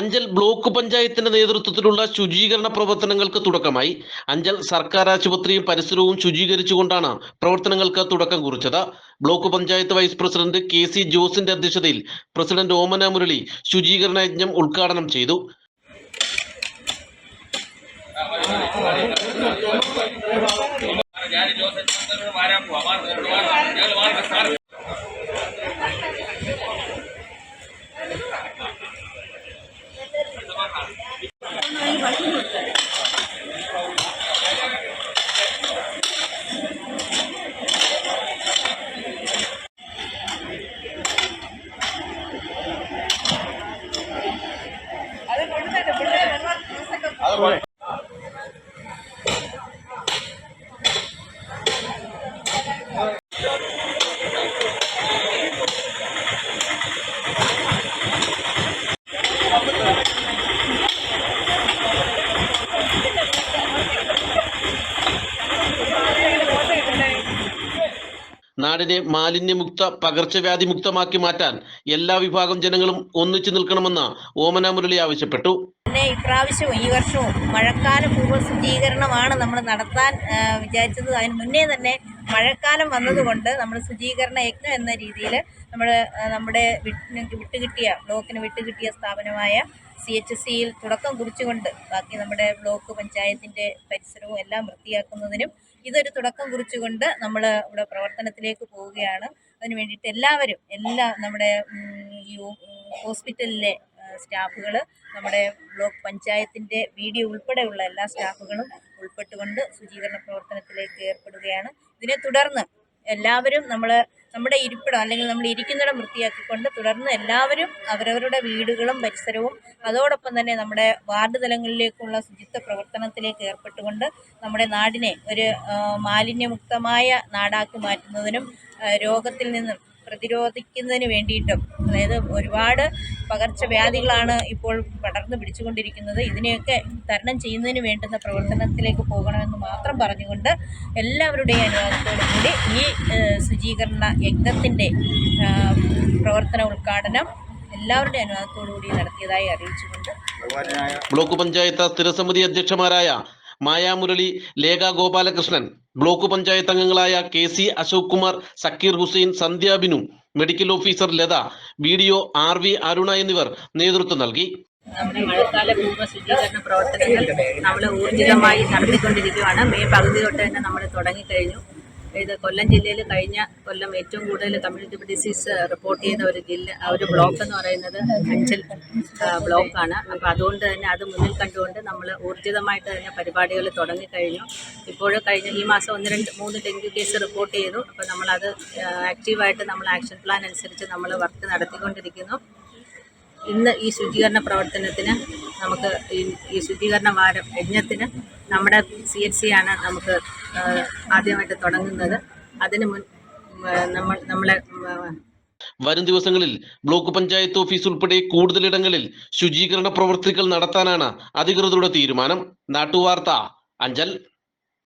Anchal block പഞ്ചായത്തിന്റെ നേതൃത്വത്തിലുള്ള ശുചീകരണ പ്രവർത്തനങ്ങൾക്ക് തുടക്കമായി. അഞ്ചൽ സർക്കാർ ആശുപത്രിയും പരിസരവും ശുചീകരിച്ചുകൊണ്ടാണ് പ്രവർത്തനങ്ങൾക്ക് തുടക്കം കുറിച്ചത്. Block panchayat vice president K C ജോസിന്റെ അധ്യക്ഷതയിൽ പ്രസിഡന്റ് ഓമന മുരളി ശുചീകരണ യജ്ഞം ഉദ്ഘാടനം ചെയ്തു. করে നാടിനെ മാലിന്യമുക്ത പകർച്ചവ്യാധി മുക്തമാക്കി മാറ്റാൻ എല്ലാ വിഭാഗം ജനങ്ങളും ഒന്നിച്ചു നിൽക്കണമെന്ന് ഓമന മുരളി ആവശ്യപ്പെട്ടു. ഇപ്രാവശ്യവും ഈ വർഷവും മഴക്കാല പൂർവ ശുചീകരണമാണ് നമ്മൾ നടത്താൻ വിചാരിച്ചത്. അതിന് മുന്നേ തന്നെ മഴക്കാലം വന്നതുകൊണ്ട് നമ്മൾ ശുചീകരണ യജ്ഞം എന്ന രീതിയിൽ നമ്മൾ നമ്മുടെ വിട്ട് വിട്ടുകിട്ടിയ ബ്ലോക്കിന് വിട്ടുകിട്ടിയ സ്ഥാപനമായ സി എച്ച് സിയിൽ തുടക്കം കുറിച്ചുകൊണ്ട് ബാക്കി നമ്മുടെ ബ്ലോക്ക് പഞ്ചായത്തിന്റെ പരിസരവും എല്ലാം വൃത്തിയാക്കുന്നതിനും ഇതൊരു തുടക്കം കുറിച്ചുകൊണ്ട് നമ്മൾ ഇവിടെ പ്രവർത്തനത്തിലേക്ക് പോവുകയാണ്. അതിന് വേണ്ടിയിട്ട് എല്ലാവരും എല്ലാ നമ്മുടെ ഹോസ്പിറ്റലിലെ സ്റ്റാഫുകൾ നമ്മുടെ ബ്ലോക്ക് പഞ്ചായത്തിന്റെ വീഡിയോ ഉൾപ്പെടെയുള്ള എല്ലാ സ്റ്റാഫുകളും ഉൾപ്പെട്ടുകൊണ്ട് ശുചീകരണ പ്രവർത്തനത്തിലേക്ക് ഏർപ്പെടുകയാണ്. ഇതിനെ തുടർന്ന് എല്ലാവരും നമ്മൾ നമ്മുടെ ഇരിപ്പിടം അല്ലെങ്കിൽ നമ്മൾ ഇരിക്കുന്നിടം വൃത്തിയാക്കിക്കൊണ്ട് തുടർന്ന് എല്ലാവരും അവരവരുടെ വീടുകളും പരിസരവും അതോടൊപ്പം തന്നെ നമ്മുടെ വാർഡ് തലങ്ങളിലേക്കുള്ള ശുചിത്വ പ്രവർത്തനത്തിലേക്ക് ഏർപ്പെട്ടുകൊണ്ട് നമ്മുടെ നാടിനെ ഒരു മാലിന്യമുക്തമായ നാടാക്കി മാറ്റുന്നതിനും രോഗത്തിൽ നിന്നും പ്രതിരോധിക്കുന്നതിന് വേണ്ടിയിട്ടും അതായത് ഒരുപാട് പകർച്ചവ്യാധികളാണ് ഇപ്പോൾ പടർന്നു പിടിച്ചുകൊണ്ടിരിക്കുന്നത്. ഇതിനെയൊക്കെ തരണം ചെയ്യുന്നതിന് വേണ്ടുന്ന പ്രവർത്തനത്തിലേക്ക് പോകണമെന്ന് മാത്രം പറഞ്ഞുകൊണ്ട് എല്ലാവരുടെയും അനുവാദത്തോടു കൂടി ഈ ശുചീകരണ യജ്ഞത്തിന്റെ പ്രവർത്തന ഉദ്ഘാടനം എല്ലാവരുടെയും അനുവാദത്തോടു കൂടി നടത്തിയതായി അറിയിച്ചുകൊണ്ട് ബ്ലോക്ക് പഞ്ചായത്ത് സ്ഥിരസമിതി അധ്യക്ഷമാരായ മായാമുരളി ലേഖ ഗോപാലകൃഷ്ണൻ ബ്ലോക്ക് പഞ്ചായത്ത് അംഗങ്ങളായ K C Ashok Kumar Zakir Hussain Sandhyabinu medical officer Latha B D O R V Aruna എന്നിവർ നേതൃത്വം നൽകി. നമ്മുടെ മഴക്കാല ശുചീകരണ പ്രവർത്തനങ്ങൾ നമ്മൾ ഊർജിതമായി നടത്തിക്കൊണ്ടിരിക്കുകയാണ്. മെയ് പകുതി തൊട്ട് തന്നെ നമ്മൾ തുടങ്ങിക്കഴിഞ്ഞു. ഇത് കൊല്ലം ജില്ലയിൽ കഴിഞ്ഞ കൊല്ലം ഏറ്റവും കൂടുതൽ കമ്മ്യൂണിറ്റി ഡിസീസ് റിപ്പോർട്ട് ചെയ്ത ഒരു ജില്ല ഒരു ബ്ലോക്ക് എന്ന് പറയുന്നത് അഞ്ചൽ ബ്ലോക്കാണ് അപ്പോൾ അതുകൊണ്ട് തന്നെ അത് മുന്നിൽ കണ്ടുകൊണ്ട് നമ്മൾ ഊർജിതമായിട്ട് തന്നെ പരിപാടികൾ തുടങ്ങിക്കഴിഞ്ഞു. ഇപ്പോൾ കഴിഞ്ഞ ഈ മാസം ഒന്ന് രണ്ട് മൂന്ന് ഡെങ്കു കേസ് റിപ്പോർട്ട് ചെയ്തു. അപ്പോൾ നമ്മളത് ആക്റ്റീവായിട്ട് നമ്മൾ ആക്ഷൻ പ്ലാൻ അനുസരിച്ച് നമ്മൾ വർക്ക് നടത്തിക്കൊണ്ടിരിക്കുന്നു. ഇന്ന് ഈ ശുചീകരണ പ്രവർത്തനത്തിന് നമുക്ക് ഈ ശുചീകരണ വാരം യജ്ഞത്തിന് നമ്മുടെ സി എച്ച് സി ആണ് നമുക്ക് ആദ്യമായിട്ട് തുടങ്ങുന്നത്. അതിന് മുൻ നമ്മൾ നമ്മളെ വരും ദിവസങ്ങളിൽ ബ്ലോക്ക് പഞ്ചായത്ത് ഓഫീസ് ഉൾപ്പെടെ കൂടുതലിടങ്ങളിൽ ശുചീകരണ പ്രവർത്തികൾ നടത്താനാണ് അധികൃതരുടെ തീരുമാനം. നാട്ടുവാർത്ത അഞ്ചൽ.